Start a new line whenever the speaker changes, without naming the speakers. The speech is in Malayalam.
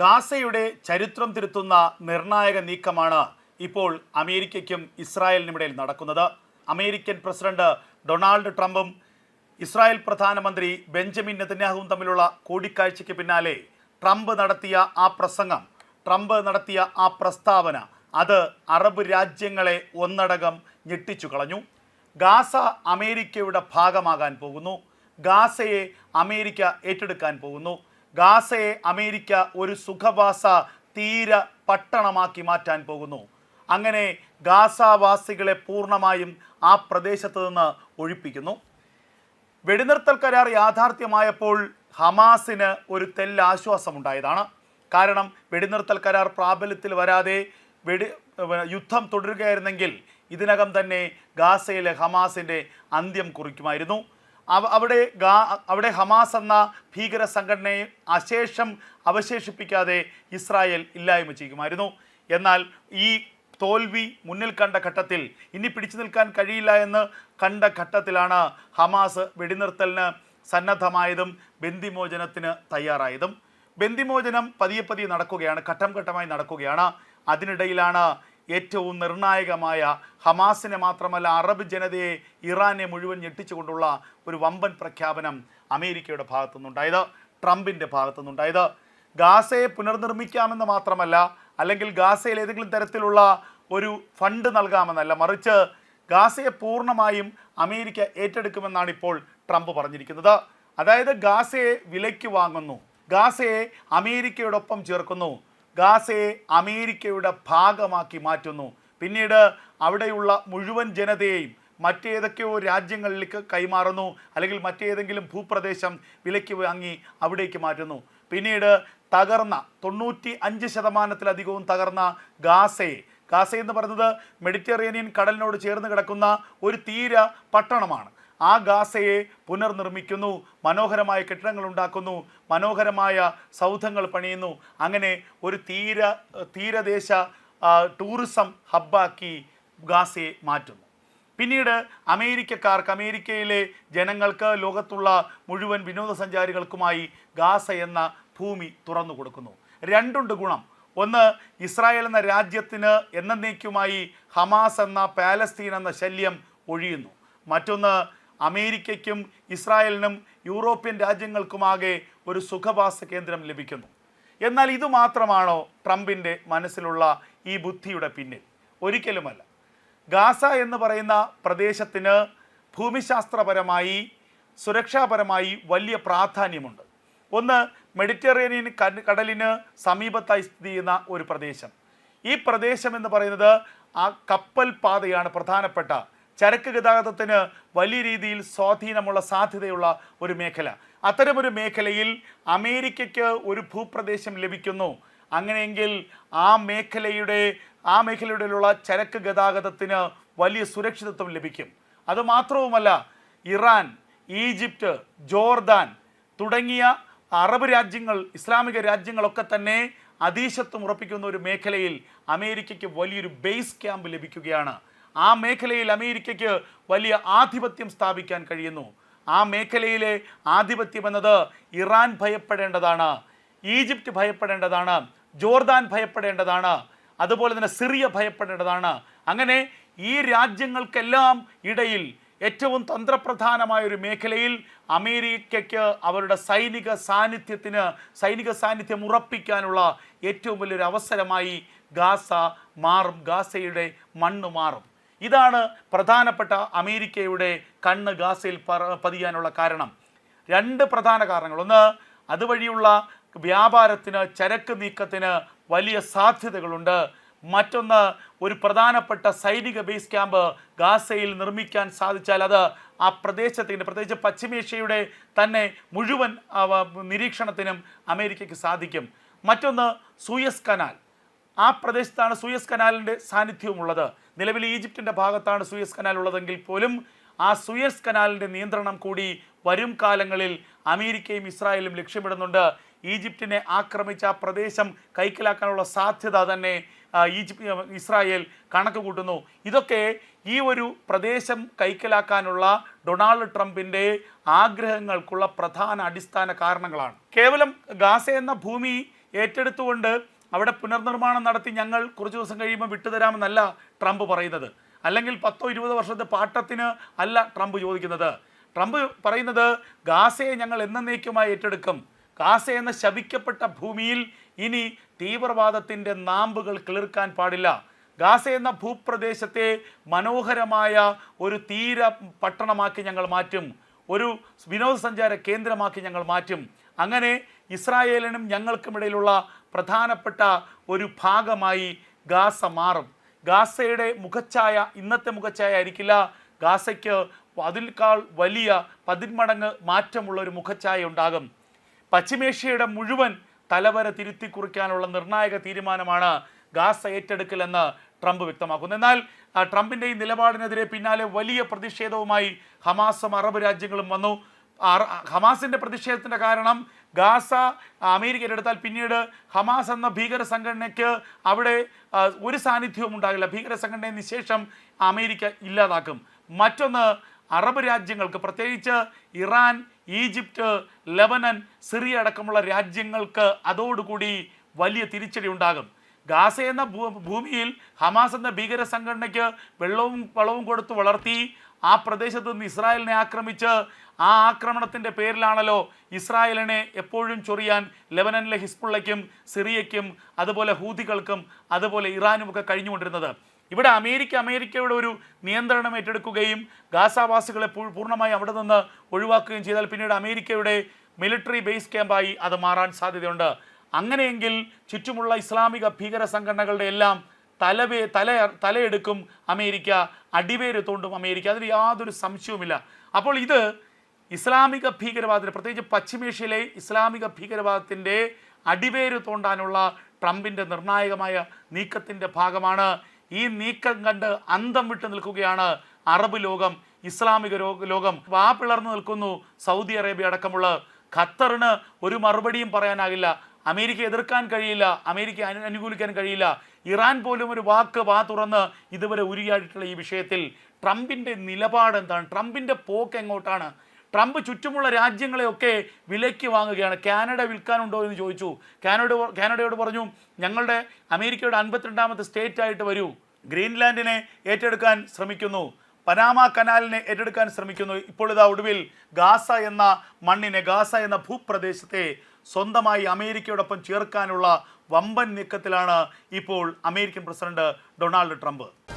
ഗാസയുടെ ചരിത്രം തിരുത്തുന്ന നിർണായക നീക്കമാണ് ഇപ്പോൾ അമേരിക്കയ്ക്കും ഇസ്രായേലിനുമിടയിൽ നടക്കുന്നത്. അമേരിക്കൻ പ്രസിഡന്റ് ഡൊണാൾഡ് ട്രംപും ഇസ്രായേൽ പ്രധാനമന്ത്രി ബെഞ്ചമിൻ നെതന്യാഹുവും തമ്മിലുള്ള കൂടിക്കാഴ്ചയ്ക്ക് പിന്നാലെ ട്രംപ് നടത്തിയ ആ പ്രസംഗം ട്രംപ് നടത്തിയ ആ പ്രസ്താവന അത് അറബ് രാജ്യങ്ങളെ ഒന്നടകം ഞെട്ടിച്ചു കളഞ്ഞു. ഗാസ അമേരിക്കയുടെ ഭാഗമാകാൻ പോകുന്നു. ഗാസയെ അമേരിക്ക ഏറ്റെടുക്കാൻ പോകുന്നു. ഗാസയെ അമേരിക്ക ഒരു സുഖവാസ തീര പട്ടണമാക്കി മാറ്റാൻ പോകുന്നു. അങ്ങനെ ഗാസാവാസികളെ പൂർണമായും ആ പ്രദേശത്ത് നിന്ന് ഒഴിപ്പിക്കുന്നു. വെടിനിർത്തൽ കരാർ യാഥാർത്ഥ്യമായപ്പോൾ ഹമാസിന് ഒരു തെല്ലാശ്വാസമുണ്ടായതാണ്. കാരണം വെടിനിർത്തൽ കരാർ പ്രാബല്യത്തിൽ വരാതെ വെടി യുദ്ധം തുടരുകയായിരുന്നെങ്കിൽ ഇതിനകം തന്നെ ഗാസയിലെ ഹമാസിന്റെ അന്ത്യം കുറിക്കുമായിരുന്നു. അവിടെ ഗാ അവിടെ ഹമാസ് എന്ന ഭീകര സംഘടനയെ അശേഷം അവശേഷിപ്പിക്കാതെ ഇസ്രായേൽ ഇല്ലായ്മ ചെയ്യുമായിരുന്നു. എന്നാൽ ഈ തോൽവി മുന്നിൽ കണ്ട ഘട്ടത്തിൽ ഇനി പിടിച്ചു നിൽക്കാൻ കഴിയില്ല എന്ന് കണ്ട ഘട്ടത്തിലാണ് ഹമാസ് വെടിനിർത്തലിന് സന്നദ്ധമായതും ബന്ദിമോചനത്തിന് തയ്യാറായതും. ബന്ദിമോചനം പതിയെ പതിയെ നടക്കുകയാണ് ഘട്ടം ഘട്ടമായി നടക്കുകയാണ്. അതിനിടയിലാണ് ഏറ്റവും നിർണായകമായ ഹമാസിനെ മാത്രമല്ല അറബ് ജനതയെ ഇറാനെ മുഴുവൻ ഞെട്ടിച്ചുകൊണ്ടുള്ള ഒരു വമ്പൻ പ്രഖ്യാപനം അമേരിക്കയുടെ ഭാഗത്തുനിന്നുണ്ടായത് ട്രംപിന്റെ ഭാഗത്തുനിന്നുണ്ടായത്. ഗാസയെ പുനർനിർമ്മിക്കാമെന്ന് മാത്രമല്ല അല്ലെങ്കിൽ ഗാസയിൽ ഏതെങ്കിലും തരത്തിലുള്ള ഒരു ഫണ്ട് നൽകാമെന്നല്ല മറിച്ച് ഗാസയെ പൂർണമായും അമേരിക്ക ഏറ്റെടുക്കുമെന്നാണ് ഇപ്പോൾ ട്രംപ് പറഞ്ഞിരിക്കുന്നത്. അതായത് ഗാസയെ വിലയ്ക്ക് വാങ്ങുന്നു ഗാസയെ അമേരിക്കയോടൊപ്പം ചേർക്കുന്നു. ഗാസയെ അമേരിക്കയുടെ ഭാഗമാക്കി മാറ്റുന്നു. പിന്നീട് അവിടെയുള്ള മുഴുവൻ ജനതയെയും മറ്റേതൊക്കെയോ രാജ്യങ്ങളിലേക്ക് കൈമാറുന്നു. അല്ലെങ്കിൽ മറ്റേതെങ്കിലും ഭൂപ്രദേശം വിലയ്ക്ക് വാങ്ങി അവിടേക്ക് മാറ്റുന്നു. പിന്നീട് തകർന്ന തൊണ്ണൂറ്റി അഞ്ച് ശതമാനത്തിലധികവും തകർന്ന ഗാസയെ. ഗാസ എന്ന് പറയുന്നത് മെഡിറ്ററേനിയൻ കടലിനോട് ചേർന്ന് കിടക്കുന്ന ഒരു തീര പട്ടണമാണ്. ആ ഗാസയെ പുനർനിർമ്മിക്കുന്നു മനോഹരമായ കെട്ടിടങ്ങൾ ഉണ്ടാക്കുന്നു മനോഹരമായ സൗധങ്ങൾ പണിയുന്നു. അങ്ങനെ ഒരു തീര തീരദേശ ടൂറിസം ഹബ്ബാക്കി ഗാസയെ മാറ്റുന്നു. പിന്നീട് അമേരിക്കക്കാർക്ക് അമേരിക്കയിലെ ജനങ്ങൾക്ക് ലോകത്തുള്ള മുഴുവൻ വിനോദസഞ്ചാരികൾക്കുമായി ഗാസ എന്ന ഭൂമി തുറന്നു കൊടുക്കുന്നു. രണ്ടുണ്ട് ഗുണം. ഒന്ന് ഇസ്രായേൽ എന്ന രാജ്യത്തിന് എന്നേക്കുമായി ഹമാസ് എന്ന പാലസ്തീൻ എന്ന ശല്യം ഒഴിയുന്നു. മറ്റൊന്ന് അമേരിക്കയ്ക്കും ഇസ്രായേലിനും യൂറോപ്യൻ രാജ്യങ്ങൾക്കുമാകെ ഒരു സുഖവാസ കേന്ദ്രം ലഭിക്കുന്നു. എന്നാൽ ഇതുമാത്രമാണോ ട്രംപിന്റെ മനസ്സിലുള്ള ഈ ബുദ്ധിയുടെ പിന്നിൽ? ഒരിക്കലുമല്ല. ഗാസ എന്ന് പറയുന്ന പ്രദേശത്തിന് ഭൂമിശാസ്ത്രപരമായി സുരക്ഷാപരമായി വലിയ പ്രാധാന്യമുണ്ട്. ഒന്ന് മെഡിറ്ററേനിയൻ കട- കടലിന് സമീപത്തായി സ്ഥിതി ചെയ്യുന്ന ഒരു പ്രദേശം. ഈ പ്രദേശം എന്ന് പറയുന്നത് ആ കപ്പൽ പാതയാണ് പ്രധാനപ്പെട്ട ചരക്ക് ഗതാഗതത്തിന് വലിയ രീതിയിൽ സ്വാധീനമുള്ള സാധ്യതയുള്ള ഒരു മേഖല. അത്തരമൊരു മേഖലയിൽ അമേരിക്കയ്ക്ക് ഒരു ഭൂപ്രദേശം ലഭിക്കുന്നു. അങ്ങനെയെങ്കിൽ ആ മേഖലയുടെ ആ മേഖലയിലുള്ള ചരക്ക് ഗതാഗതത്തിന് വലിയ സുരക്ഷിതത്വം ലഭിക്കും. അതുമാത്രവുമല്ല ഇറാൻ ഈജിപ്റ്റ് ജോർദാൻ തുടങ്ങിയ അറബ് രാജ്യങ്ങൾ ഇസ്ലാമിക രാജ്യങ്ങളൊക്കെ തന്നെ അതീശത്വം ഉറപ്പിക്കുന്ന ഒരു മേഖലയിൽ അമേരിക്കയ്ക്ക് വലിയൊരു ബേസ് ക്യാമ്പ് ലഭിക്കുകയാണ്. ആ മേഖലയിൽ അമേരിക്കയ്ക്ക് വലിയ ആധിപത്യം സ്ഥാപിക്കാൻ കഴിയുന്നു. ആ മേഖലയിലെ ആധിപത്യം എന്നത് ഇറാൻ ഭയപ്പെടേണ്ടതാണ് ഈജിപ്റ്റ് ഭയപ്പെടേണ്ടതാണ് ജോർദാൻ ഭയപ്പെടേണ്ടതാണ് അതുപോലെ തന്നെ സിറിയ ഭയപ്പെടേണ്ടതാണ്. അങ്ങനെ ഈ രാജ്യങ്ങൾക്കെല്ലാം ഇടയിൽ ഏറ്റവും തന്ത്രപ്രധാനമായ ഒരു മേഖലയിൽ അമേരിക്കയ്ക്ക് അവരുടെ സൈനിക സാന്നിധ്യത്തിന് സൈനിക സാന്നിധ്യം ഉറപ്പിക്കാനുള്ള ഏറ്റവും വലിയൊരു അവസരമായി ഗാസ മാറും ഗാസയുടെ മണ്ണ് മാറും. ഇതാണ് പ്രധാനപ്പെട്ട അമേരിക്കയുടെ കണ്ണ് ഗാസയിൽ പതിയാനുള്ള കാരണം. രണ്ട് പ്രധാന കാരണങ്ങൾ. ഒന്ന് അതുവഴിയുള്ള വ്യാപാരത്തിന് ചരക്ക് നീക്കത്തിന് വലിയ സാധ്യതകളുണ്ട്. മറ്റൊന്ന് ഒരു പ്രധാനപ്പെട്ട സൈനിക ബേസ് ക്യാമ്പ് ഗാസയിൽ നിർമ്മിക്കാൻ സാധിച്ചാൽ അത് ആ പ്രദേശത്തിന്റെ പ്രത്യേകിച്ച് പശ്ചിമേഷ്യയുടെ തന്നെ മുഴുവൻ നിരീക്ഷണത്തിനും അമേരിക്കയ്ക്ക് സാധിക്കും. മറ്റൊന്ന് സൂയസ് കനാൽ. ആ പ്രദേശത്താണ് സൂയസ് കനാലിന്റെ സാന്നിധ്യവുമുള്ളത്. നിലവിൽ ഈജിപ്തിന്റെ ഭാഗത്താണ് സൂയസ് കനാൽ ഉള്ളതെങ്കിൽ പോലും ആ സൂയസ് കനാലിന്റെ നിയന്ത്രണം കൂടി വരും കാലങ്ങളിൽ അമേരിക്കയും ഇസ്രായേലും ലക്ഷ്യമിടുന്നുണ്ട്. ഈജിപ്തിനെ ആക്രമിച്ച ആ പ്രദേശം കൈക്കലാക്കാനുള്ള സാധ്യത തന്നെ ഈജിപ്ത് ഇസ്രായേൽ കണക്ക് കൂട്ടുന്നു. ഇതൊക്കെ ഈ ഒരു പ്രദേശം കൈക്കലാക്കാനുള്ള ഡൊണാൾഡ് ട്രംപിന്റെ ആഗ്രഹങ്ങൾക്കുള്ള പ്രധാന അടിസ്ഥാന കാരണങ്ങളാണ്. കേവലം ഗാസ എന്ന ഭൂമി ഏറ്റെടുത്തുകൊണ്ട് അവിടെ പുനർനിർമ്മാണം നടത്തി ഞങ്ങൾ കുറച്ച് ദിവസം കഴിയുമ്പോൾ വിട്ടുതരാമെന്നല്ല ട്രംപ് പറയുന്നത്. അല്ലെങ്കിൽ പത്തോ ഇരുപതോ വർഷത്തെ പാട്ടത്തിന് അല്ല ട്രംപ് ചോദിക്കുന്നത്. ട്രംപ് പറയുന്നത് ഗാസയെ ഞങ്ങൾ എന്നേക്കുമായി ഏറ്റെടുക്കും. ഗാസ എന്ന ശപിക്കപ്പെട്ട ഭൂമിയിൽ ഇനി തീവ്രവാദത്തിന്റെ നാമ്പുകൾ കിളിർക്കാൻ പാടില്ല. ഗാസ എന്ന ഭൂപ്രദേശത്തെ മനോഹരമായ ഒരു തീര പട്ടണമാക്കി ഞങ്ങൾ മാറ്റും. ഒരു വിനോദസഞ്ചാര കേന്ദ്രമാക്കി ഞങ്ങൾ മാറ്റും. അങ്ങനെ ഇസ്രായേലിനും ഞങ്ങൾക്കുമിടയിലുള്ള പ്രധാനപ്പെട്ട ഒരു ഭാഗമായി ഗാസ മാറും. ഗാസയുടെ മുഖച്ഛായ ഇന്നത്തെ മുഖച്ഛായ ആയിരിക്കില്ല. ഗാസയ്ക്ക് അതിൽക്കാൾ വലിയ പതിന്മടങ്ങ് മാറ്റമുള്ള ഒരു മുഖച്ഛായ ഉണ്ടാകും. പശ്ചിമേഷ്യയുടെ മുഴുവൻ തലവര തിരുത്തി കുറിക്കാനുള്ള നിർണായക തീരുമാനമാണ് ഗാസ ഏറ്റെടുക്കലെന്ന് ട്രംപ് വ്യക്തമാക്കുന്നു. എന്നാൽ ട്രംപിന്റെ ഈ നിലപാടിനെതിരെ പിന്നാലെ വലിയ പ്രതിഷേധവുമായി ഹമാസും അറബ് രാജ്യങ്ങളും വന്നു. ഹമാസിന്റെ പ്രതിഷേധത്തിന്റെ കാരണം ഗാസ അമേരിക്ക എടുത്താൽ പിന്നീട് ഹമാസ് എന്ന ഭീകര സംഘടനയ്ക്ക് അവിടെ ഒരു സാന്നിധ്യവും ഉണ്ടാകില്ല. ഭീകര സംഘടനയെ നിശേഷം അമേരിക്ക ഇല്ലാതാക്കും. മറ്റൊന്ന് അറബ് രാജ്യങ്ങൾക്ക് പ്രത്യേകിച്ച് ഇറാൻ ഈജിപ്റ്റ് ലെബനൻ സിറിയ അടക്കമുള്ള രാജ്യങ്ങൾക്ക് അതോടുകൂടി വലിയ തിരിച്ചടി ഉണ്ടാകും. ഗാസ എന്ന ഭൂമിയിൽ ഹമാസ് എന്ന ഭീകര സംഘടനയ്ക്ക് വെള്ളവും വളവും കൊടുത്ത് വളർത്തി ആ പ്രദേശത്ത് നിന്ന് ഇസ്രായേലിനെ ആക്രമിച്ച് ആ ആക്രമണത്തിന്റെ പേരിലാണല്ലോ ഇസ്രായേലിനെ എപ്പോഴും ചൊറിയാൻ ലെബനനിലെ ഹിസ്ബുള്ളയ്ക്കും സിറിയയ്ക്കും അതുപോലെ ഹൂതികൾക്കും അതുപോലെ ഇറാനുമൊക്കെ കഴിഞ്ഞുകൊണ്ടിരുന്നത്. ഇവിടെ അമേരിക്ക അമേരിക്കയുടെ ഒരു നിയന്ത്രണം ഏറ്റെടുക്കുകയും ഗാസാവാസികളെ പൂർണമായി അവിടെ നിന്ന് ഒഴിവാക്കുകയും ചെയ്താൽ പിന്നീട് അമേരിക്കയുടെ മിലിറ്ററി ബേസ് ക്യാമ്പായി അത് മാറാൻ സാധ്യതയുണ്ട്. അങ്ങനെയെങ്കിൽ ചുറ്റുമുള്ള ഇസ്ലാമിക ഭീകര സംഘടനകളുടെ എല്ലാം തലവേ തല തലയെടുക്കും അമേരിക്ക അടിവേര് തോണ്ടും അമേരിക്ക. അതിൽ യാതൊരു സംശയവുമില്ല. അപ്പോൾ ഇത് ഇസ്ലാമിക ഭീകരവാദത്തിന് പ്രത്യേകിച്ച് പശ്ചിമേഷ്യയിലെ ഇസ്ലാമിക ഭീകരവാദത്തിന്റെ അടിവേര് തോണ്ടാനുള്ള ട്രംപിന്റെ നിർണായകമായ നീക്കത്തിന്റെ ഭാഗമാണ്. ഈ നീക്കം കണ്ട് അന്തം വിട്ട് നിൽക്കുകയാണ് അറബ് ലോകം ഇസ്ലാമിക ലോകം. വാ പിളർന്നു നിൽക്കുന്നു സൗദി അറേബ്യ അടക്കമുള്ള. ഖത്തറിന് ഒരു മറുപടിയും പറയാനാകില്ല. അമേരിക്ക എതിർക്കാൻ കഴിയില്ല. അമേരിക്ക അനുകൂലിക്കാൻ കഴിയില്ല. ഇറാൻ പോലും ഒരു വാക്ക് വാ തുറന്ന് ഇതുവരെ ഉരുകിയായിട്ടുള്ള ഈ വിഷയത്തിൽ ട്രംപിന്റെ നിലപാട് എന്താണ് ട്രംപിന്റെ പോക്ക് എങ്ങോട്ടാണ്? ട്രംപ് ചുറ്റുമുള്ള രാജ്യങ്ങളെയൊക്കെ വിലയ്ക്ക് വാങ്ങുകയാണ്. കാനഡ വിൽക്കാനുണ്ടോ എന്ന് ചോദിച്ചു. കാനഡ കാനഡയോട് പറഞ്ഞു ഞങ്ങളുടെ അമേരിക്കയുടെ അൻപത്തിരണ്ടാമത്തെ സ്റ്റേറ്റ് ആയിട്ട് വരൂ. ഗ്രീൻലാൻഡിനെ ഏറ്റെടുക്കാൻ ശ്രമിക്കുന്നു. പനാമ കനാലിനെ ഏറ്റെടുക്കാൻ ശ്രമിക്കുന്നു. ഇപ്പോൾ ഇതാ ഒടുവിൽ ഗാസ എന്ന മണ്ണിനെ ഗാസ എന്ന ഭൂപ്രദേശത്തെ സ്വന്തമായി അമേരിക്കയോടൊപ്പം ചേർക്കാനുള്ള വമ്പൻ നീക്കത്തിലാണ് ഇപ്പോൾ അമേരിക്കൻ പ്രസിഡന്റ് ഡൊണാൾഡ് ട്രംപ്.